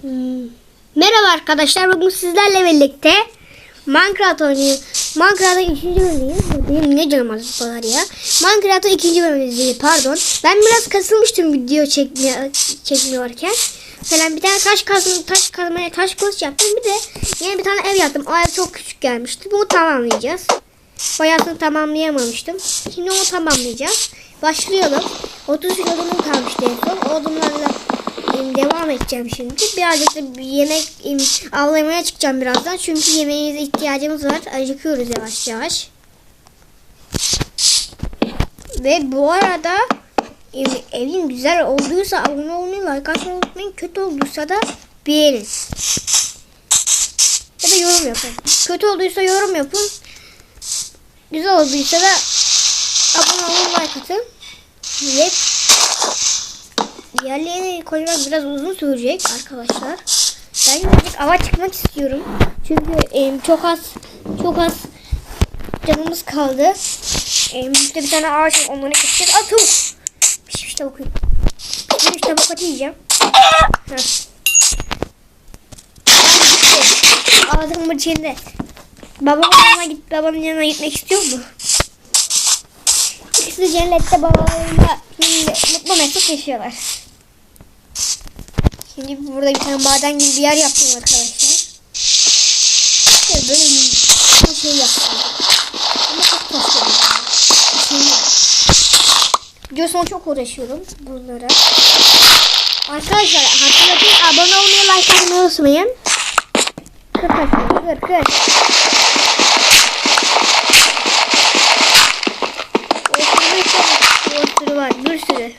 Hmm. Merhaba arkadaşlar. Bugün sizlerle birlikte Minecraft oynuyor. Minecraft'ın ikinci bölümündeyiz. Benim ne canım acısı kadar ya. Minecraft'ın ikinci bölümündeyiz. Pardon. Ben biraz kasılmıştım video çekmeye, çekmiyorken. Falan bir tane taş kazma, taş kazmaya taş kılıç yaptım. Bir de yeni bir tane ev yaptım. O ev çok küçük gelmişti. Bunu tamamlayacağız. Bayağısını tamamlayamamıştım. Şimdi onu tamamlayacağız. Başlayalım. 30 odunum kalmıştı en son. Odunlarla devam edeceğim şimdi. Birazcık da bir yemek em, avlamaya çıkacağım birazdan. Çünkü yemeğe ihtiyacımız var. Acıkıyoruz yavaş yavaş. Ve bu arada em, evin güzel olduysa abone olmayı, like atmayı unutmayın. Kötü olduysa da beğenin. Ya da yorum yapın. Kötü olduysa yorum yapın. Güzel olduysa da abone olun, like atın. Ve Diğerlerini koymak biraz uzun sürecek arkadaşlar. Ben birazcık ava çıkmak istiyorum. Çünkü em, çok az çok az canımız kaldı. Em, işte bir tane ağaç onları keseceğiz. Atım. Pişmiş tavuk. Pişmiş tavuk atı yiyeceğim. Heh. Ağzımın içinde. Babamın yanına git, babanın yanına gitmek istiyor mu? İkisi cennette babalarıyla mutlu mesut yaşıyorlar. Şimdi burada bir tane maden gibi bir yer yaptım arkadaşlar. İşte böyle bir şey yaptım. Ama çok taşıyorum. Şimdi biliyorsun çok uğraşıyorum bunlara. Arkadaşlar hatırlatın abone olmayı like atmayı unutmayın. Kır kır kır. Bir sürü var bir sürü.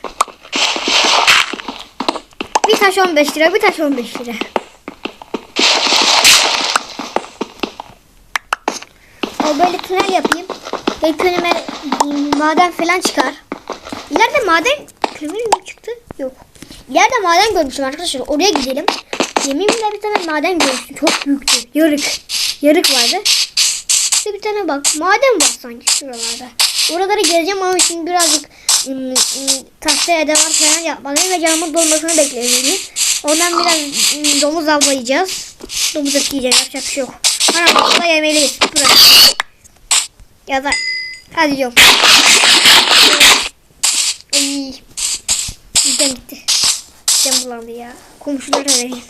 Bir taş 15 lira bir taş 15 lira. O böyle tünel yapayım. Belki önüme maden falan çıkar. İleride maden kömür mü çıktı? Yok. İleride maden görmüştüm arkadaşlar. Oraya gidelim. Yeminle bir tane maden görmüştüm. Çok büyüktü. Yarık. Yarık vardı. Bir tane bak. Maden var sanki şuralarda. Oralara geleceğim ama şimdi birazcık ım, tahtaya devam falan yapmalıyım ve canımın dolmasını beklemeliyim. Ondan biraz domuz avlayacağız. Domuz eti yiyeceğiz. Yapacak bir şey yok. Ana da yemeliyiz. Burası. Ya da hadi diyorum. Ay. Midem gitti. Midem bulandı ya. Komşulara vereyim.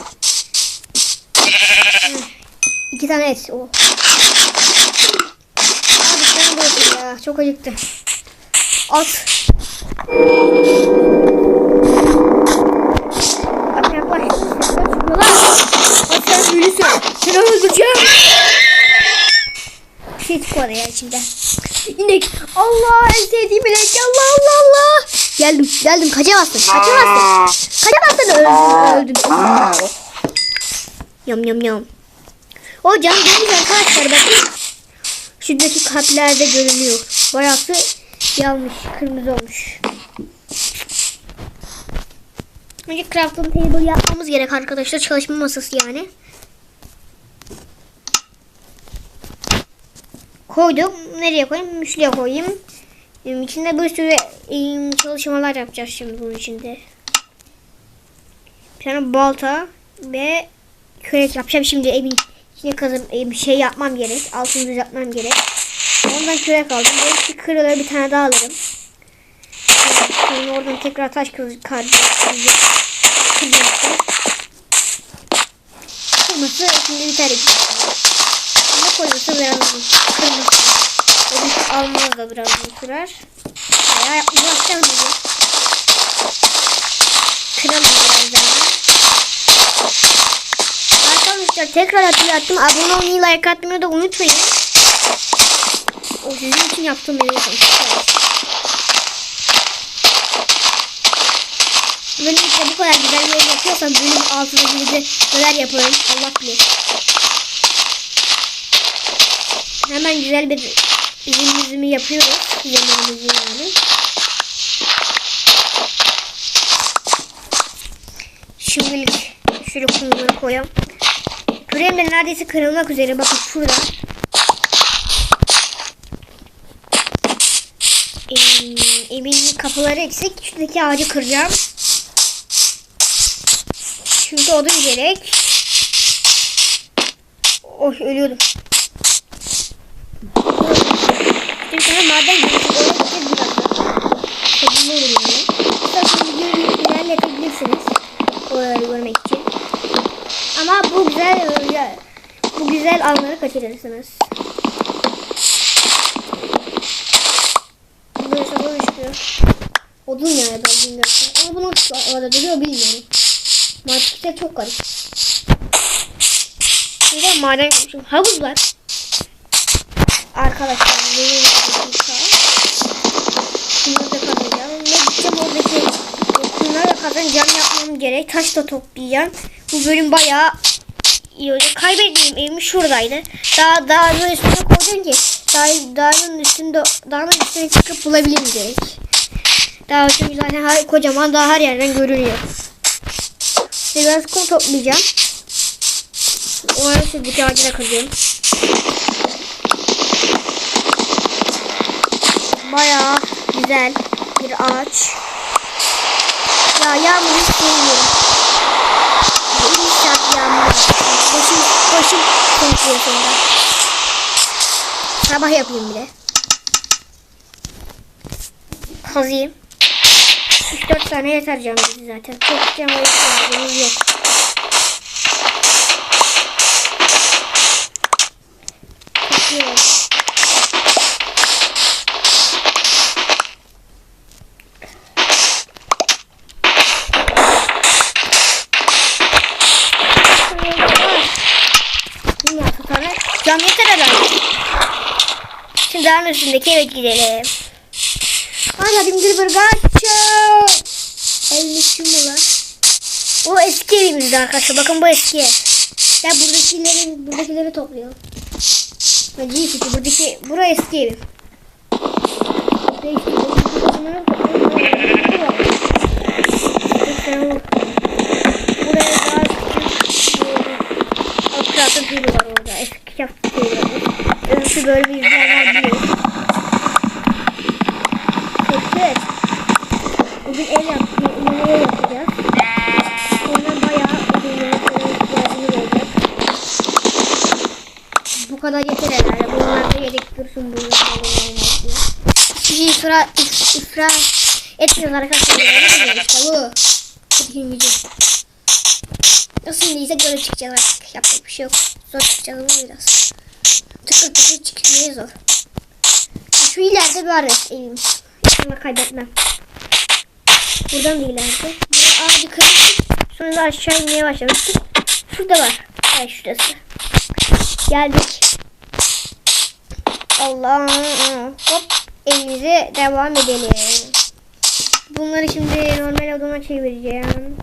İki tane et. Oh. Abi sen ya. Çok acıktım. At. Bak yaklaş. Çıkıyorlar. At sen büyüsün. Seni öldüreceğim. Bir şey çıkmadı ya içimden. İnek. Allah en sevdiğim inek. Allah Allah Allah. Geldim geldim. Kaçamazsın. Kaçamazsın. Kaçamazsın. Öldüm. Öldüm. Yam yam yam. O canım gelmiş arkadaşlar bakın. Şuradaki kalplerde görünüyor. Bayası yanmış. Kırmızı olmuş. Önce crafting table yapmamız gerek arkadaşlar. Çalışma masası yani. Koydum. Nereye koyayım? Müslüye koyayım. İçinde bir sürü çalışmalar yapacağız şimdi bunun içinde. Bir tane balta ve kürek yapacağım şimdi evin içine kazıp e, şey yapmam gerek. Altın düz yapmam gerek. Ondan kürek aldım. Belki kırılır bir tane daha alırım. Sonra oradan tekrar taş kılıcı kardı. Kırması şimdi biter. Ne koyması biraz kırması. Öbür almaz da biraz sürer. Bayağı yapacağım dedi. Kıralım biraz. Arkadaşlar tekrar hatırlattım. Abone olmayı, like atmayı da unutmayın. O sizin için yaptığım bir bakın. Böylelikle bu kadar güzel bir yer yapıyorsam bölüm altına gibi neler yaparım Allah bilir. Hemen güzel bir izimizimi yapıyoruz. Yemeğimizi yani. Şimdilik şöyle kumları koyalım. Küreğim de neredeyse kırılmak üzere. Bakın şurada. Ee, evin kapıları eksik. Şuradaki ağacı kıracağım. Çünkü odun gerek. Oh ölüyordum. Bir tane maden ne olur yani. İsterseniz videoyu ilerletebilirsiniz. Oraları görmek için. Ama bu güzel bu güzel anları kaçırırsınız. Burası böyle çıkıyor. Odun yani ben bilmiyorum. Ama bu nasıl orada duruyor bilmiyorum. Markette çok garip. Bir de maden yapmışım. Havuz var. Arkadaşlar benim dakika. Bunları da kazacağım. Ve gideceğim oradaki da kazanacağım yapmam gerek. Taş da toplayacağım. Bu bölüm bayağı iyi olacak. Kaybettiğim evim şuradaydı. Daha daha da üstüne koydum ki daha dağın üstünde dağın üstüne çıkıp bulabilirim direkt. Daha çünkü zaten her, kocaman daha her yerden görünüyor. Şimdi biraz kum toplayacağım. Oraya sürdük ağacına kazıyorum. Bayağı güzel bir ağaç. Ya yağmur hiç sevmiyorum. Bir saat yağmur. Başım, başım korkuyor sonra. Sabah yapayım bir de. Kazıyım. 3-4 tane yeter cam bizi zaten. Çok cama ihtiyacımız yok. Kokuyor. Bilmiyorum tutanı. Cam yeter herhalde. Şimdi dağın üstündeki eve gidelim. Hala dimdir bir kaçıyor. Elmişim ulan. O eski evimizdi arkadaşlar. Bakın bu eski ev. Ya buradakileri, buradakileri. Bence iyi fikir. Buradaki, bura eski evim. Buraya daha Akratın tüyü var orada. Eski kitap tüyü var. Öbürkü böyle bir izleyenler biliyor. Peki. Bugün. Yeni ev yapacağız. Sonra bayağı ödülleri ihtiyacımız olacak. Bu kadar yeter herhalde. Bunlar da yedek dursun bunlar da olmaz diye. Şey ifra, if, ifra etmiyoruz arkadaşlar. Bugün video. Nasıl neyse göre çıkacağız artık. Yapacak bir şey yok. Zor çıkacağız ama biraz. Tıkır tıkır çıkmaya zor. Şu ileride var ya evimiz. İnşallah kaybetmem. Buradan da ileride. Burada ağacı kırmıştık. Sonra da aşağı inmeye başlamıştık. Şurada var. Evet şurası. Geldik. Allah. Hop. Evimize devam edelim. Bunları şimdi normal odama çevireceğim.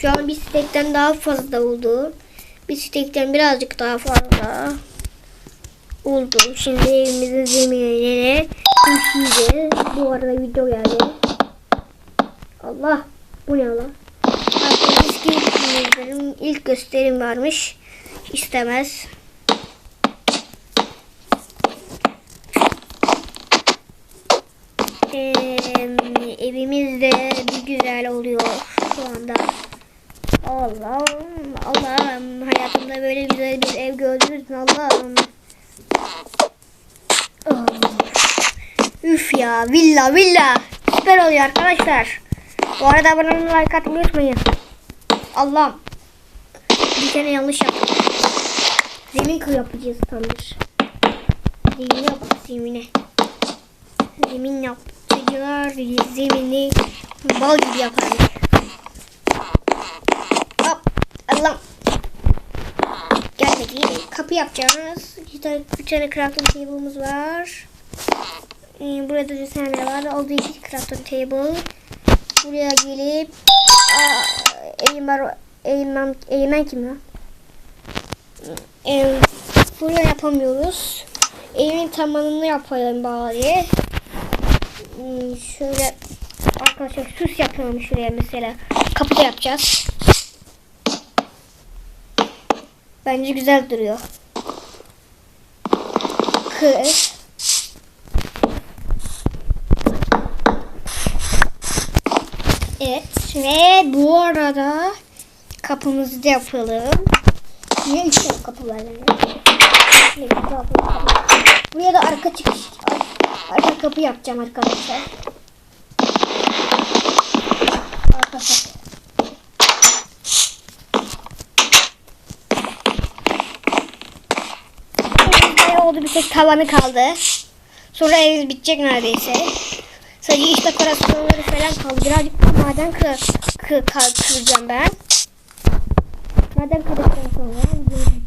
Şu an bir stekten daha fazla oldu. Bir stekten birazcık daha fazla oldu. Şimdi evimizin zeminine düşeceğiz. Bu arada video geldi. Allah bu ne lan? Filmlerin ilk gösterim varmış. İstemez. Ee, evimiz bir güzel oluyor şu anda. Allah'ım Allah'ım hayatımda böyle güzel bir ev gördünüz mü Allah'ım. Üf ya villa villa süper oluyor arkadaşlar. Bu arada abone like atmayı unutmayın. Allah'ım bir tane yanlış yaptım. Zemin kıl yapacağız tamir. Zemin yap zemine. Zemin yapacağız zemini bal gibi yaparız. Hop Allah. Gelmedi. Kapı yapacağız. Bir tane, bir tane crafting table'ımız var. Ee, burada bir tane var. Olduğu için crafting table. Buraya gelip aa, Eymen, Eymen, Eymen kim ya? Ee, buraya yapamıyoruz. Evin tamamını yapalım bari. Hmm, şöyle arkadaşlar süs yapıyorum şuraya mesela. Kapıda yapacağız. Bence güzel duruyor. Kır. Evet ve bu arada kapımızı da yapalım. Niye üç tane kapı var yani? Şöyle bir kapı yapalım. Buraya da arka çıkış, arka kapı yapacağım arkadaşlar. Arka kapı. Evimiz oldu bir tek tavanı kaldı. Sonra evimiz bitecek neredeyse. Sadece iş dekorasyonları falan kaldı. Birazcık da maden kı, kı, kı, kıracağım ben. Maden kırdıktan sonra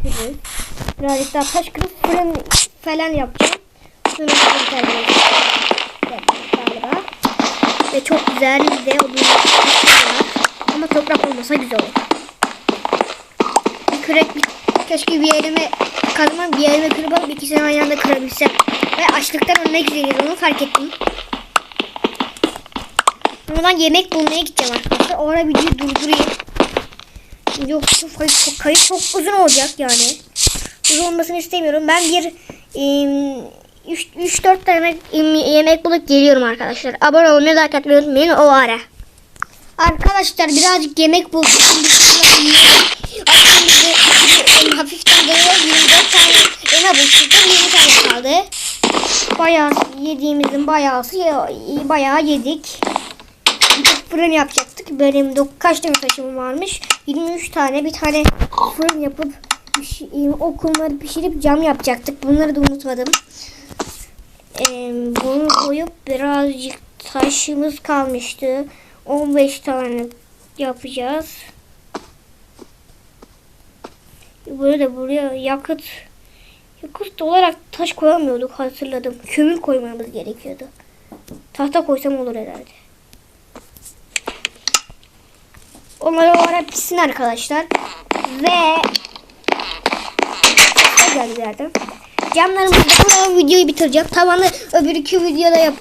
bitiririz. Birazcık daha taş kırıp fırın falan yapacağım. Sonra fırın galiba. Ve çok güzel bir de odun. Ama toprak olmasa güzel olur. Bir kürek keşke bir yerime kazmam bir yerime kırıp alıp ikisini aynı anda kırabilsem. Ve açlıktan ölmek üzereyim onu fark ettim. Buradan yemek bulmaya gideceğim arkadaşlar. O ara videoyu durdurayım. Yoksa kayıt çok, kayıt çok uzun olacak yani. Uzun olmasını istemiyorum. Ben bir 3-4 tane em, yemek bulup geliyorum arkadaşlar. Abone olmayı like atmayı unutmayın o ara. Arkadaşlar birazcık yemek bulduk. Şimdi. Aslında em, hafiften geliyor. 24 tane elma bulduk. 20 tane kaldı. Bayağı yediğimizin bayağısı bayağı yedik. Fırın yapacaktık. Benim kaç tane taşım varmış? 23 tane bir tane fırın yapıp kumları pişirip cam yapacaktık. Bunları da unutmadım. Ee, bunu koyup birazcık taşımız kalmıştı. 15 tane yapacağız. Burada buraya yakıt yakıt olarak taş koyamıyorduk hatırladım. Kömür koymamız gerekiyordu. Tahta koysam olur herhalde. Onları o ara pişsin arkadaşlar. Ve geldi zaten. Camlarımızı videoyu bitireceğim. Tavanı öbür iki videoda yap,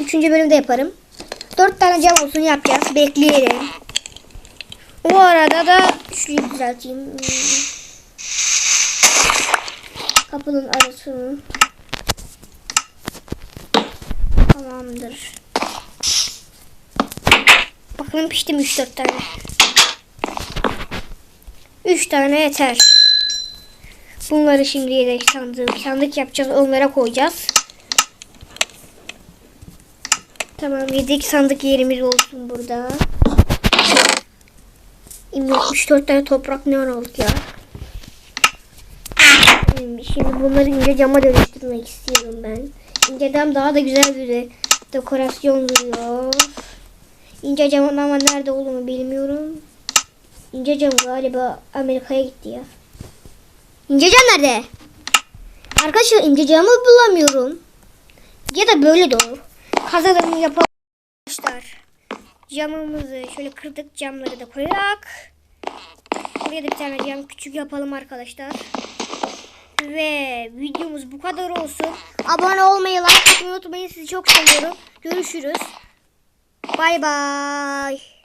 üçüncü bölümde yaparım. Dört tane cam olsun yapacağız. Bekleyelim. O arada da şurayı düzelteyim. Kapının arasını. Tamamdır. Bakın piştim 3-4 tane. 3 tane yeter. Bunları şimdi yedek sandık, sandık yapacağız. Onlara koyacağız. Tamam yedek sandık yerimiz olsun burada. 74 tane toprak ne olduk ya. Şimdi bunları ince cama dönüştürmek istiyorum ben. İnce cam daha da güzel bir dekorasyon duruyor. İnce cam ama nerede olduğunu bilmiyorum. İnce cam galiba Amerika'ya gitti ya. İnce cam nerede? Arkadaşlar ince camı bulamıyorum. Ya da böyle olur. Kazalım yapalım. Camımızı şöyle kırdık camları da koyarak. Buraya da bir tane cam küçük yapalım arkadaşlar. Ve videomuz bu kadar olsun. Abone olmayı, like atmayı unutmayın. Sizi çok seviyorum. Görüşürüz. Bay bay.